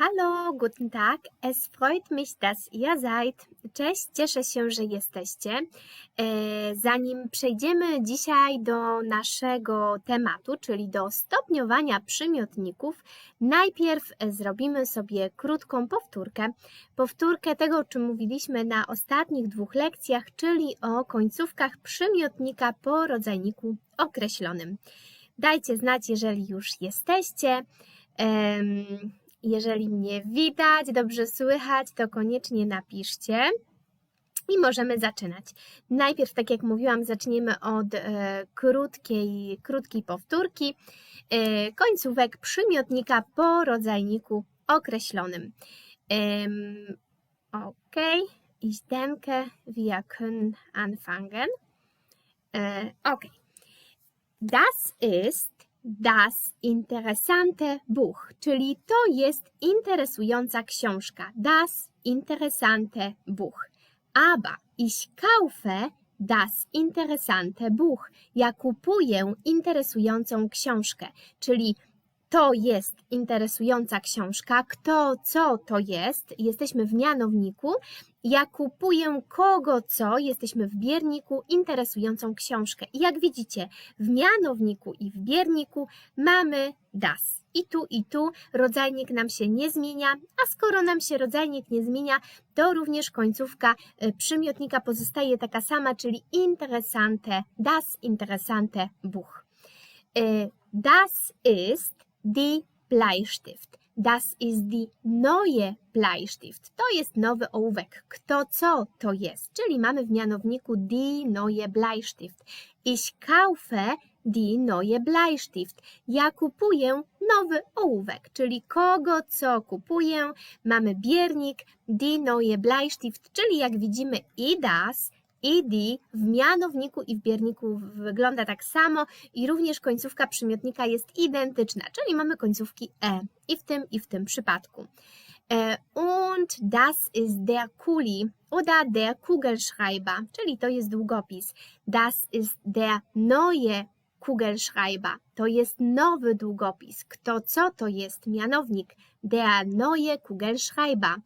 Hallo, guten Tag. Es freut mich, dass ihr seid. Cześć, cieszę się, że jesteście. E, Zanim przejdziemy dzisiaj do naszego tematu, czyli do stopniowania przymiotników, najpierw zrobimy sobie krótką powtórkę. Powtórkę tego, o czym mówiliśmy na ostatnich dwóch lekcjach, czyli o końcówkach przymiotnika po rodzajniku określonym. Dajcie znać, jeżeli już jesteście. Em, jeżeli mnie widać, dobrze słychać, to koniecznie napiszcie. I możemy zaczynać. Najpierw, tak jak mówiłam, zaczniemy od e, krótkiej, krótkiej powtórki e, końcówek przymiotnika po rodzajniku określonym. Em, ok, ich denke, wir können anfangen. E, ok. Das ist das interessante Buch, czyli to jest interesująca książka. Das interessante Buch. Aber ich kaufe das interessante Buch. Ja kupuję interesującą książkę, czyli to jest interesująca książka. Kto, co to jest? Jesteśmy w mianowniku. Ja kupuję kogo, co? Jesteśmy w bierniku interesującą książkę. I jak widzicie, w mianowniku i w bierniku mamy das. I tu, i tu rodzajnik nam się nie zmienia, a skoro nam się rodzajnik nie zmienia, to również końcówka y, przymiotnika pozostaje taka sama, czyli interessante, das interessante Buch. Y, Das ist die Bleistift. Das ist die neue Bleistift. To jest nowy ołówek. Kto co to jest? Czyli mamy w mianowniku die neue Bleistift. Ich kaufe die neue Bleistift. Ja kupuję nowy ołówek, czyli kogo co kupuję. Mamy biernik die neue Bleistift, czyli jak widzimy i das, die w mianowniku i w bierniku wygląda tak samo i również końcówka przymiotnika jest identyczna, czyli mamy końcówki e i w tym i w tym przypadku. E, Und das ist der Kuli oder der Kugelschreiber, czyli to jest długopis. Das ist der neue Kugelschreiber. To jest nowy długopis. Kto co to jest mianownik? Der neue Kugelschreiber.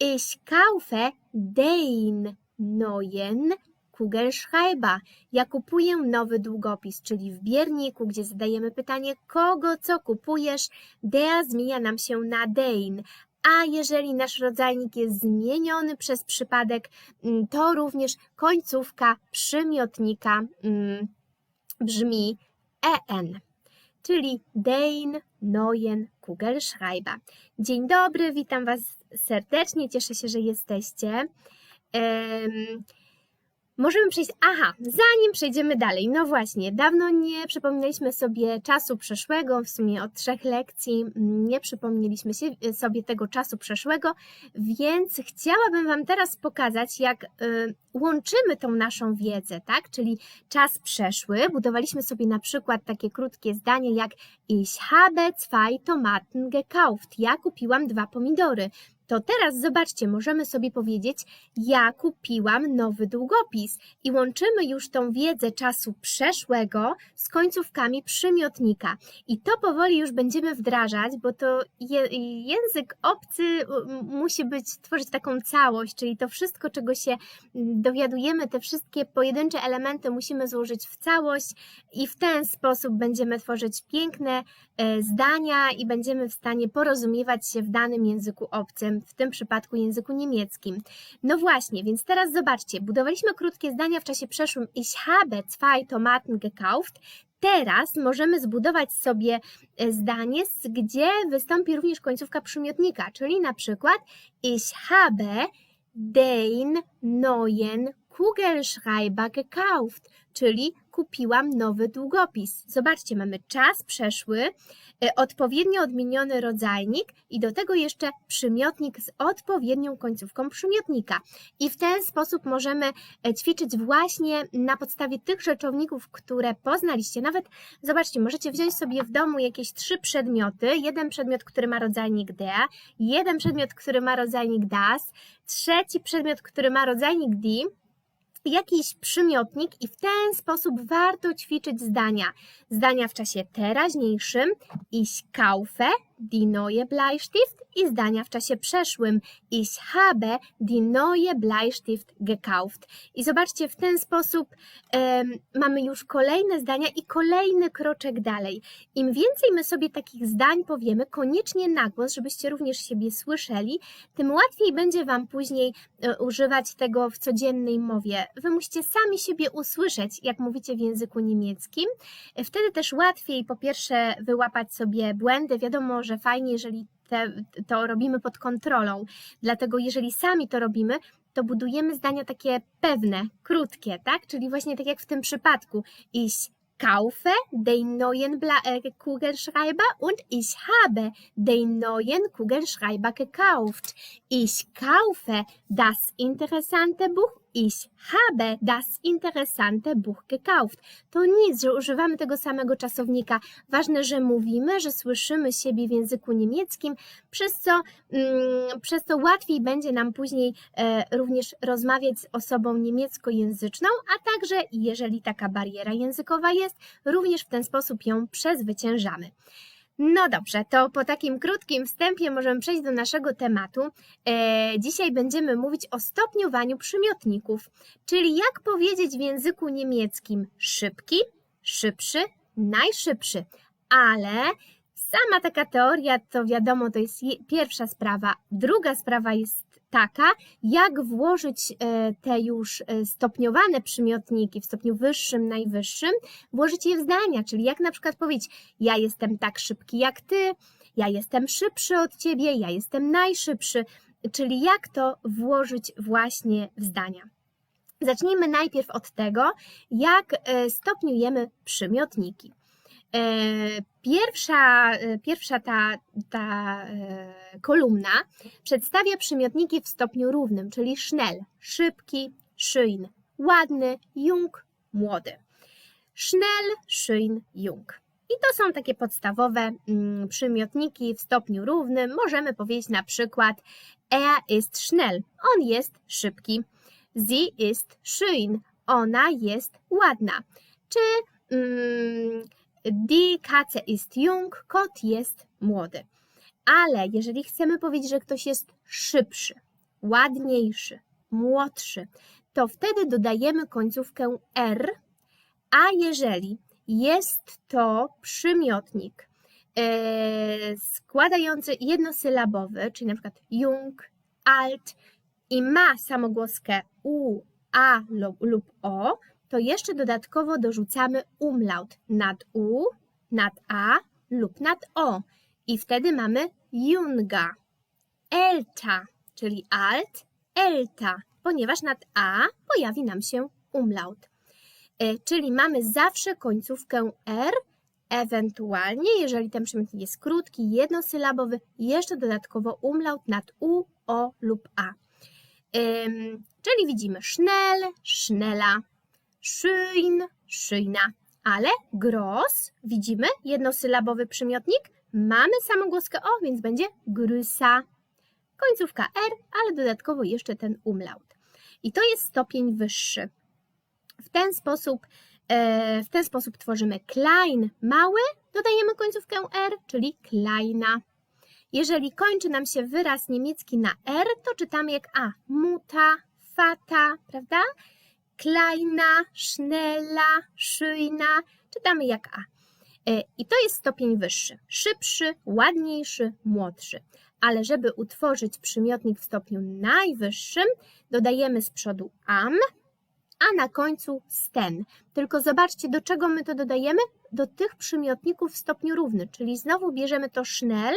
Ich kaufe den neuen Kugelschreiber. Ja kupuję nowy długopis, czyli w bierniku, gdzie zadajemy pytanie, kogo co kupujesz, der zmienia nam się na den. A jeżeli nasz rodzajnik jest zmieniony przez przypadek, mm, to również końcówka przymiotnika mm, brzmi en, czyli den neuen Kugelschreiber. Dzień dobry, witam Was serdecznie, cieszę się, że jesteście. Em, Możemy przejść. Aha, zanim przejdziemy dalej, no właśnie, dawno nie przypominaliśmy sobie czasu przeszłego, w sumie od trzech lekcji nie przypomnieliśmy y, sobie tego czasu przeszłego, więc chciałabym Wam teraz pokazać, jak y, łączymy tą naszą wiedzę, tak? Czyli czas przeszły. Budowaliśmy sobie na przykład takie krótkie zdanie jak Ich habe zwei Tomaten gekauft. Ja kupiłam dwa pomidory. To teraz zobaczcie, możemy sobie powiedzieć, ja kupiłam nowy długopis i łączymy już tą wiedzę czasu przeszłego z końcówkami przymiotnika. I to powoli już będziemy wdrażać, bo to je, język obcy musi być, tworzyć taką całość, czyli to wszystko, czego się dowiadujemy, te wszystkie pojedyncze elementy musimy złożyć w całość i w ten sposób będziemy tworzyć piękne e, zdania i będziemy w stanie porozumiewać się w danym języku obcym, w tym przypadku języku niemieckim. No właśnie, więc teraz zobaczcie, budowaliśmy krótkie zdania w czasie przeszłym Ich habe zwei Tomaten gekauft. Teraz możemy zbudować sobie e, zdanie, gdzie wystąpi również końcówka przymiotnika, czyli na przykład Ich habe den neuen Kugelschreiber gekauft, czyli kupiłam nowy długopis. Zobaczcie, mamy czas przeszły, e, odpowiednio odmieniony rodzajnik i do tego jeszcze przymiotnik z odpowiednią końcówką przymiotnika. I w ten sposób możemy e, ćwiczyć właśnie na podstawie tych rzeczowników, które poznaliście. Nawet zobaczcie, możecie wziąć sobie w domu jakieś trzy przedmioty. Jeden przedmiot, który ma rodzajnik der, jeden przedmiot, który ma rodzajnik das, trzeci przedmiot, który ma rodzajnik die jakiś przymiotnik i w ten sposób warto ćwiczyć zdania. Zdania w czasie teraźniejszym. Ich kaufe die neue Bleistift i zdania w czasie przeszłym. Ich habe die neue Bleistift gekauft. I zobaczcie, w ten sposób em, mamy już kolejne zdania i kolejny kroczek dalej. Im więcej my sobie takich zdań powiemy, koniecznie na głos, żebyście również siebie słyszeli, tym łatwiej będzie Wam później e, używać tego w codziennej mowie. Wy musicie sami siebie usłyszeć, jak mówicie w języku niemieckim. Wtedy też łatwiej po pierwsze wyłapać sobie błędy. Wiadomo, że fajnie, jeżeli te, to robimy pod kontrolą. Dlatego jeżeli sami to robimy, to budujemy zdania takie pewne, krótkie, tak? Czyli właśnie tak jak w tym przypadku. Ich kaufe den neuen Bla äh, Kugelschreiber und ich habe den neuen Kugelschreiber gekauft. Ich kaufe das interessante Buch. Ich habe das interessante Buch gekauft. To nic, że używamy tego samego czasownika. Ważne, że mówimy, że słyszymy siebie w języku niemieckim, przez co, mm, przez co łatwiej będzie nam później e, również rozmawiać z osobą niemieckojęzyczną, a także, jeżeli taka bariera językowa jest, również w ten sposób ją przezwyciężamy. No dobrze, to po takim krótkim wstępie możemy przejść do naszego tematu. E, dzisiaj będziemy mówić o stopniowaniu przymiotników, czyli jak powiedzieć w języku niemieckim szybki, szybszy, najszybszy. Ale sama taka teoria to wiadomo, to jest je- pierwsza sprawa. Druga sprawa jest taka, jak włożyć e, te już e, stopniowane przymiotniki w stopniu wyższym, najwyższym, włożyć je w zdania, czyli jak na przykład powiedzieć ja jestem tak szybki jak ty, ja jestem szybszy od ciebie, ja jestem najszybszy, czyli jak to włożyć właśnie w zdania. Zacznijmy najpierw od tego, jak e, stopniujemy przymiotniki. Pierwsza, e, pierwsza ta, ta e, kolumna przedstawia przymiotniki w stopniu równym, czyli schnell, szybki, schön, ładny, jung, młody. Schnell, schön, jung. I to są takie podstawowe mm, przymiotniki w stopniu równym. Możemy powiedzieć na przykład er ist schnell, on jest szybki. Sie ist schön, ona jest ładna. Czy mm, die Katze ist jung, kot jest młody. Ale jeżeli chcemy powiedzieć, że ktoś jest szybszy, ładniejszy, młodszy, to wtedy dodajemy końcówkę r, a jeżeli jest to przymiotnik e, składający jednosylabowy, czyli na przykład jung, alt i ma samogłoskę u, a lub, lub o, to jeszcze dodatkowo dorzucamy umlaut nad u, nad a lub nad o. I wtedy mamy junga, elta, czyli alt, elta, ponieważ nad a pojawi nam się umlaut. E, Czyli mamy zawsze końcówkę r, ewentualnie, jeżeli ten przymiotnik jest krótki, jednosylabowy, jeszcze dodatkowo umlaut nad u, o lub a. Czyli widzimy schnell, schnella, schön, schöner. Ale gross, widzimy jednosylabowy przymiotnik, mamy samogłoskę o, więc będzie grüsa. Końcówka r, ale dodatkowo jeszcze ten umlaut. I to jest stopień wyższy. W ten sposób, e, w ten sposób tworzymy klein, mały, dodajemy końcówkę r, czyli kleina. Jeżeli kończy nam się wyraz niemiecki na r, to czytamy jak a. Muta, fata, prawda? Kleina, schnella, schöner, czytamy jak a. E, I to jest stopień wyższy. Szybszy, ładniejszy, młodszy. Ale żeby utworzyć przymiotnik w stopniu najwyższym, dodajemy z przodu am, a na końcu sten. Tylko zobaczcie, do czego my to dodajemy? Do tych przymiotników w stopniu równy, czyli znowu bierzemy to schnell,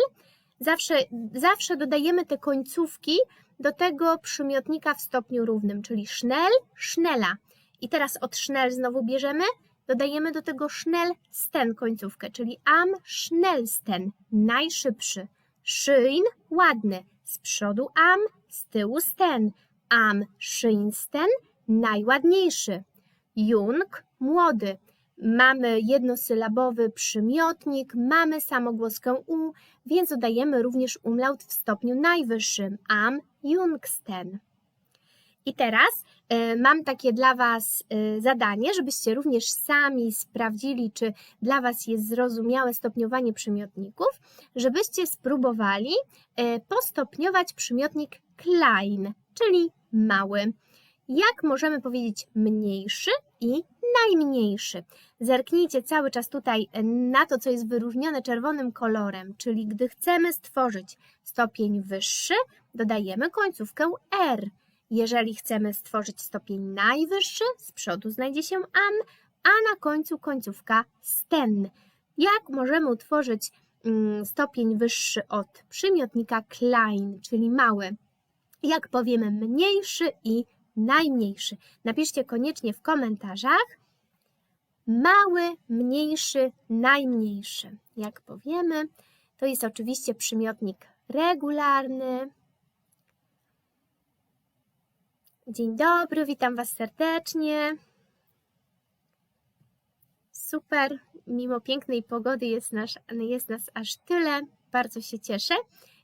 zawsze, zawsze dodajemy te końcówki do tego przymiotnika w stopniu równym, czyli schnell, schnella. I teraz od schnell znowu bierzemy, dodajemy do tego schnell sten końcówkę, czyli am schnellsten, najszybszy. Schön, ładny, z przodu am, z tyłu sten. Am schönsten, najładniejszy. Jung, młody. Mamy jednosylabowy przymiotnik, mamy samogłoskę u, więc dodajemy również umlaut w stopniu najwyższym. Am jungsten. I teraz e, mam takie dla Was e, zadanie, żebyście również sami sprawdzili, czy dla Was jest zrozumiałe stopniowanie przymiotników, żebyście spróbowali e, postopniować przymiotnik klein, czyli mały. Jak możemy powiedzieć mniejszy i najmniejszy? Zerknijcie cały czas tutaj na to, co jest wyróżnione czerwonym kolorem, czyli gdy chcemy stworzyć stopień wyższy, dodajemy końcówkę R. Jeżeli chcemy stworzyć stopień najwyższy, z przodu znajdzie się an, a na końcu końcówka sten. Jak możemy utworzyć mm, stopień wyższy od przymiotnika klein, czyli mały? Jak powiemy mniejszy i najmniejszy? Napiszcie koniecznie w komentarzach. Mały, mniejszy, najmniejszy. Jak powiemy, to jest oczywiście przymiotnik regularny. Dzień dobry, witam Was serdecznie. Super, mimo pięknej pogody jest, nasz, jest nas aż tyle. Bardzo się cieszę.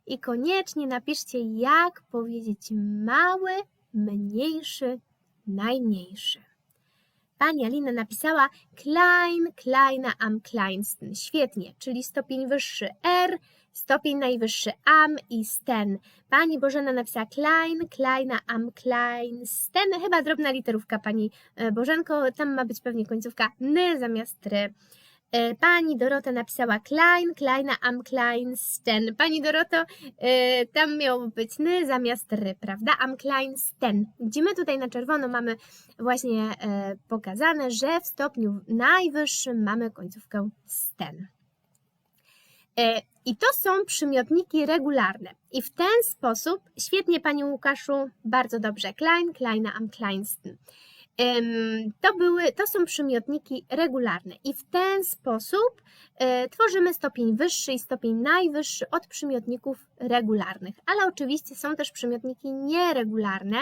I koniecznie napiszcie, jak powiedzieć mały, mniejszy, najmniejszy. Pani Alina napisała klein, kleiner am kleinsten. Świetnie, czyli stopień wyższy R, stopień najwyższy am i sten. Pani Bożena napisała klein, kleiner am kleinsten. Chyba drobna literówka Pani e, Bożenko, tam ma być pewnie końcówka n zamiast ry. E, Pani Dorota napisała klein, kleiner am kleinsten. Pani Doroto, e, tam miało być n zamiast ry, prawda? Am kleinsten. Widzimy tutaj na czerwono mamy właśnie e, pokazane, że w stopniu najwyższym mamy końcówkę sten. I to są przymiotniki regularne. I w ten sposób, świetnie Pani Łukaszu, bardzo dobrze, klein, kleiner am kleinsten. To, były, to są przymiotniki regularne i w ten sposób e, tworzymy stopień wyższy i stopień najwyższy od przymiotników regularnych, ale oczywiście są też przymiotniki nieregularne.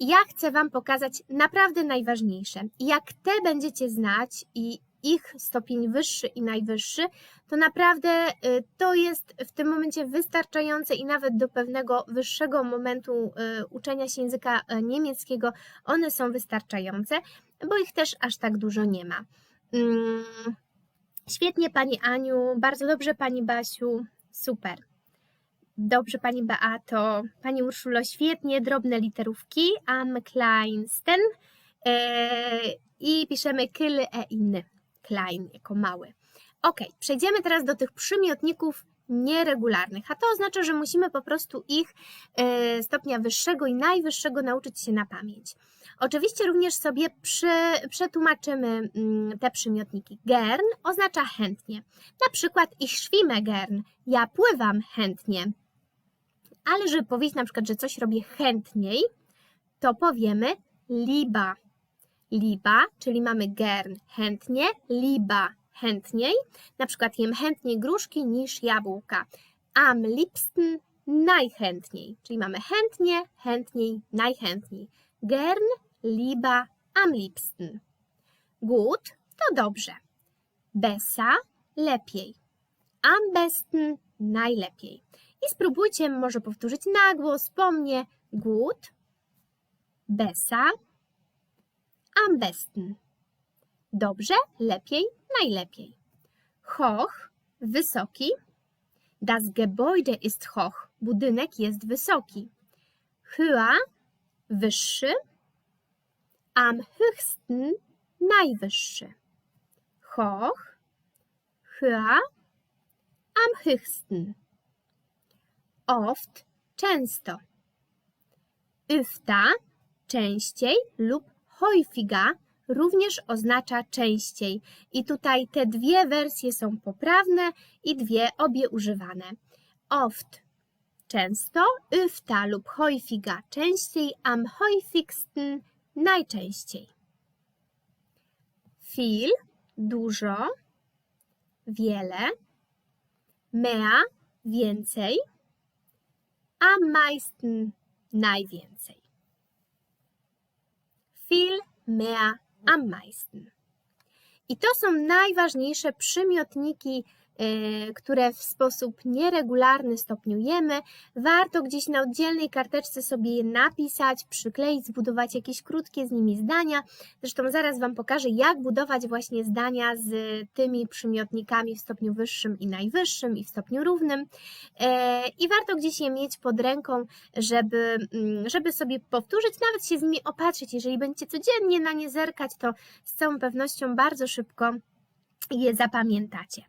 Ja chcę Wam pokazać naprawdę najważniejsze. Jak te będziecie znać i ich stopień wyższy i najwyższy, to naprawdę y, to jest w tym momencie wystarczające i nawet do pewnego wyższego momentu y, uczenia się języka y, niemieckiego one są wystarczające, bo ich też aż tak dużo nie ma. Mm, świetnie Pani Aniu, bardzo dobrze Pani Basiu, super. Dobrze Pani Beato, Pani Urszulo, świetnie, drobne literówki, am kleinsten i piszemy kyle e inny klein, jako mały. Ok, przejdziemy teraz do tych przymiotników nieregularnych, a to oznacza, że musimy po prostu ich e, stopnia wyższego i najwyższego nauczyć się na pamięć. Oczywiście również sobie przetłumaczymy mm, te przymiotniki. Gern oznacza chętnie. Na przykład ich schwimme gern, ja pływam chętnie. Ale żeby powiedzieć na przykład, że coś robię chętniej, to powiemy liba liba, czyli mamy gern chętnie, liba chętniej. Na przykład jem chętniej gruszki niż jabłka. Am liebsten najchętniej, czyli mamy chętnie, chętniej, najchętniej. Gern, liba, am liebsten. Gut to dobrze. Besa lepiej. Am besten najlepiej. I spróbujcie może powtórzyć na głos po mnie. Gut, besa, am besten. Dobrze, lepiej, najlepiej. Hoch, wysoki. Das Gebäude ist hoch. Budynek jest wysoki. Höher, wyższy. Am höchsten, najwyższy. Hoch, höher, am höchsten. Oft, często. Öfter, częściej lub häufiger również oznacza częściej. I tutaj te dwie wersje są poprawne i dwie obie używane. Oft często, öfter lub häufiger częściej, am häufigsten najczęściej. Viel dużo, wiele, mehr więcej, am meisten najwięcej viel mehr am meisten. I to są najważniejsze przymiotniki które w sposób nieregularny stopniujemy. Warto gdzieś na oddzielnej karteczce sobie je napisać, przykleić, zbudować jakieś krótkie z nimi zdania. Zresztą zaraz Wam pokażę, jak budować właśnie zdania z tymi przymiotnikami w stopniu wyższym i najwyższym i w stopniu równym. E, I warto gdzieś je mieć pod ręką, żeby, mm, żeby sobie powtórzyć, nawet się z nimi opatrzyć. Jeżeli będziecie codziennie na nie zerkać, to z całą pewnością bardzo szybko je zapamiętacie.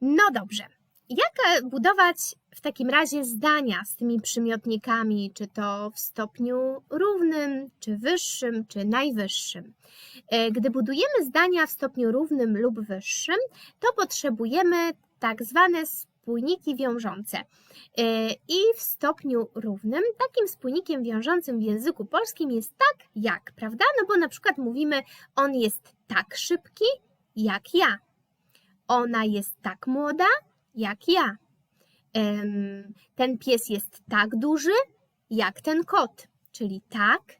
No dobrze. Jak e, budować w takim razie zdania z tymi przymiotnikami, czy to w stopniu równym, czy wyższym, czy najwyższym? E, Gdy budujemy zdania w stopniu równym lub wyższym, to potrzebujemy tak zwane spójniki wiążące. E, I w stopniu równym takim spójnikiem wiążącym w języku polskim jest tak jak, prawda? No bo na przykład mówimy, on jest tak szybki jak ja. Ona jest tak młoda jak ja. Ten pies jest tak duży jak ten kot, czyli tak